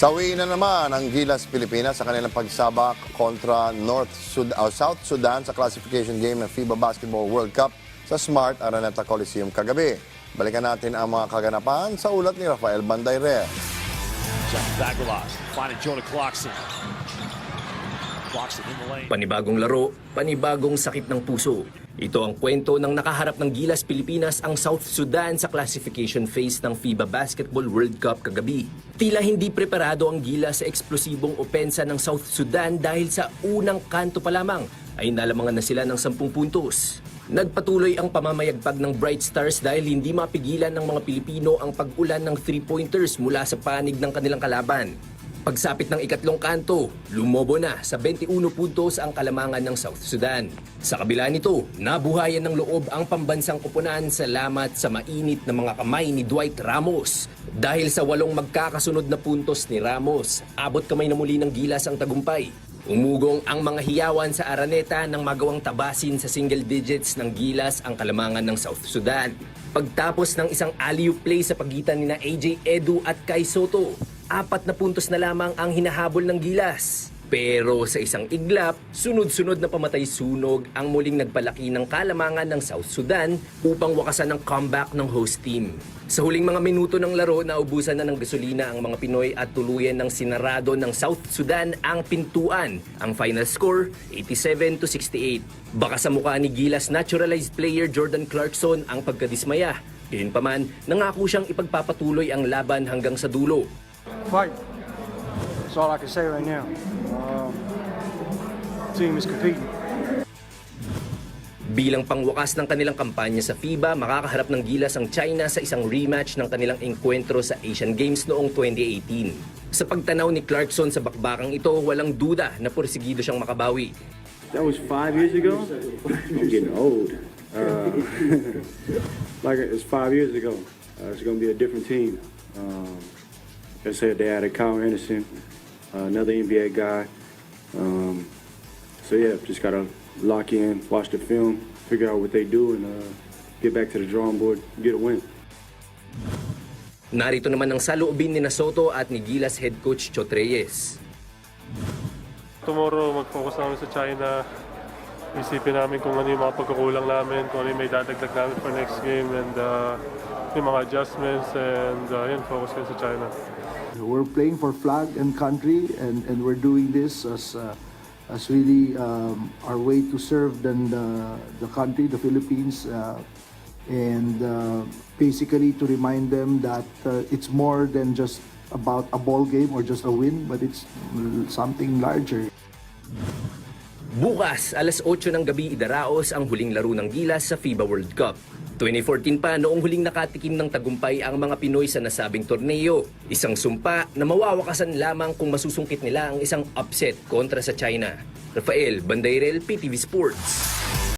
Sawi na naman ang Gilas Pilipinas sa kanilang pagsabak kontra North Sud o South Sudan sa classification game ng FIBA Basketball World Cup sa Smart Araneta Coliseum kagabi. Balikan natin ang mga kaganapan sa ulat ni Rafael Bandayre. Jeff Vagalas finding Jonah Clarkson. Clarkson in the lane. Panibagong laro, panibagong sakit ng puso. Ito ang kwento ng nakaharap ng Gilas Pilipinas ang South Sudan sa classification phase ng FIBA Basketball World Cup kagabi. Tila hindi preparado ang Gilas sa eksplosibong opensa ng South Sudan dahil sa unang kanto pa lamang ay nalamangan na sila ng 10 puntos. Nagpatuloy ang pamamayagpag ng Bright Stars dahil hindi mapigilan ng mga Pilipino ang pag-ulan ng three-pointers mula sa panig ng kanilang kalaban. Pagsapit ng ikatlong kanto, lumobo na sa 21 puntos ang kalamangan ng South Sudan. Sa kabila nito, nabuhayan ng loob ang pambansang kupunan salamat sa mainit na mga kamay ni Dwight Ramos. Dahil sa walong magkakasunod na puntos ni Ramos, abot kamay na muli ng gilas ang tagumpay. Umugong ang mga hiyawan sa Araneta nang magawang tabasin sa single digits ng gilas ang kalamangan ng South Sudan. Pagtapos ng isang alley play sa pagitan ni na AJ Edu at Kai Soto, apat na puntos na lamang ang hinahabol ng gilas. Pero sa isang iglap, sunod-sunod na pamatay sunog ang muling nagpalaki ng kalamangan ng South Sudan upang wakasan ang comeback ng host team. Sa huling mga minuto ng laro, naubusan na ng gasolina ang mga Pinoy at tuluyan ng sinarado ng South Sudan ang pintuan. Ang final score, 87 to 68. Baka sa mukha ni Gilas naturalized player Jordan Clarkson ang pagkadismaya. Gayunpaman, nangako siyang ipagpapatuloy ang laban hanggang sa dulo. Fight. That's all I can say right now. Um, team is competing. Bilang pangwakas ng kanilang kampanya sa FIBA, makakaharap ng gilas ang China sa isang rematch ng kanilang enkwentro sa Asian Games noong 2018. Sa pagtanaw ni Clarkson sa bakbakang ito, walang duda na porsigido siyang makabawi. That was five years ago. I'm getting old. Uh, like it's five years ago. Uh, it's going to be a different team. Um, like I said, they added Kyle Anderson, uh, another NBA guy. Um, so yeah, just got to lock in, watch the film, figure out what they do, and uh, get back to the drawing board, get a win. Narito naman ang saloobin ni Soto at ni Gilas head coach Chot Reyes. Tomorrow, mag-focus namin sa China. Isipin namin kung ano yung mga pagkukulang namin, kung ano yung may dadagdag namin for next game, and uh, yung mga adjustments, and uh, yun, focus kayo sa China. We're playing for flag and country, and, and we're doing this as uh, as really um, our way to serve then the, the country, the Philippines, uh, and uh, basically to remind them that uh, it's more than just about a ball game or just a win, but it's something larger. Bukas, alas 8 ng gabi idaraos ang huling laro ng Gilas sa FIBA World Cup. 2014 pa noong huling nakatikim ng tagumpay ang mga Pinoy sa nasabing torneo. Isang sumpa na mawawakasan lamang kung masusungkit nila ang isang upset kontra sa China. Rafael Bandairel, PTV Sports.